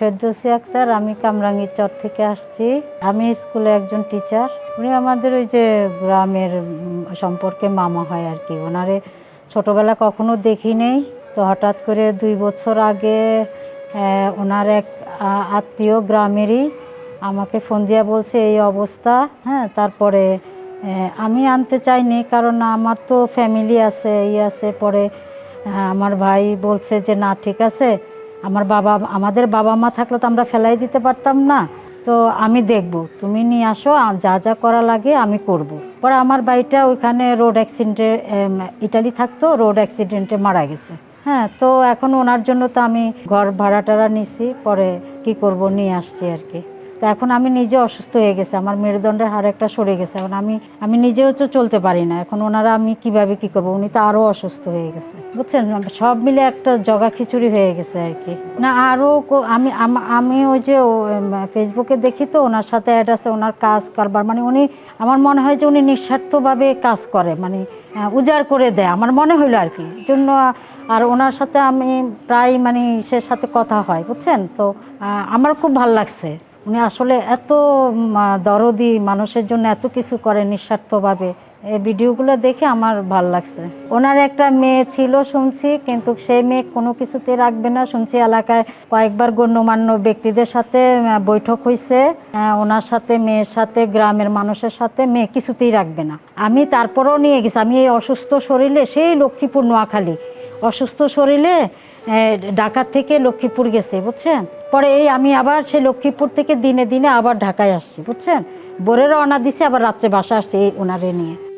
ফেরদৌসি আক্তার, আমি কামরাঙ্গীর চর থেকে আসছি। আমি স্কুলে একজন টিচার উনি আমাদের ওই যে গ্রামের সম্পর্কে মামা হয় আর কি। ওনারে ছোটবেলা কখনো দেখি নেই। তো হঠাৎ করে দুই বছর আগে ওনার এক আত্মীয় গ্রামেরই আমাকে ফোন দিয়া বলছে, এই অবস্থা। হ্যাঁ তারপরে আমি আনতে চাইনি কারণ আমার তো ফ্যামিলি আছে, এই আছে। পরে আমার ভাই বলছে যে, না, ঠিক আছে। আমার বাবা, আমাদের বাবা মা থাকলে তো আমরা ফেলাই দিতে পারতাম না। তো আমি দেখব, তুমি নিয়ে আসো যা যা করা লাগে আমি করব। পরে আমার বাড়িটা ওইখানে রোড অ্যাক্সিডেন্টে ইটালি থাকতো, রোড অ্যাক্সিডেন্টে মারা গেছে। হ্যাঁ তো এখন ওনার জন্য তো আমি ঘর ভাড়া টাড়া নিছি, পরে কি করব নিয়ে আসছি আর কি। তো এখন আমি নিজে অসুস্থ হয়ে গেছে, আমার মেরুদণ্ডের হাড় একটা সরে গেছে, এখন আমি আমি নিজেও তো চলতে পারি না, এখন ওনারা আমি কীভাবে কি করব? উনি তো আরও অসুস্থ হয়ে গেছে। বুঝছেন? সব মিলে একটা জগা খিচুড়ি হয়ে গেছে আর কি। না আরও আমি আমি ওই যে ফেসবুকে দেখি তো, ওনার সাথে অ্যাড আছে, ওনার কাজ কারবার মানে উনি, আমার মনে হয় যে উনি নিঃস্বার্থভাবে কাজ করে মানে উজাড় করে দেয়, আমার মনে হলো আর কি। জন্য, আর ওনার সাথে আমি প্রায় মানে সে সাথে কথা হয়, বুঝছেন? তো আমার খুব ভালো লাগছে। উনি আসলে এত দরদি, মানুষের জন্য এত কিছু করে নিঃস্বার্থভাবে। এই ভিডিওগুলো দেখে আমার ভালো লাগছে। ওনার একটা মেয়ে ছিল, শুনছি, কিন্তু সেই মেয়ে কোনো কিছুতে রাখবে না। শুনছি এলাকায় কয়েকবার গণ্যমান্য ব্যক্তিদের সাথে বৈঠক হয়েছে ওনার সাথে, মেয়ের সাথে, গ্রামের মানুষের সাথে মেয়ে কিছুতেই রাখবে না। আমি তারপরেও নিয়ে গেছি। আমি এই অসুস্থ শরীরে, সেই লক্ষ্মীপুর নোয়াখালী অসুস্থ শরীরে ঢাকা থেকে লক্ষ্মীপুর গেছে, বুঝছেন? পরে এই আমি আবার সেই লক্ষ্মীপুর থেকে দিনে দিনে আবার ঢাকায় আসছি, বুঝছেন? বোরের রওনা দিছি, আবার রাত্রে বাসা আসছে এই ওনারে নিয়ে।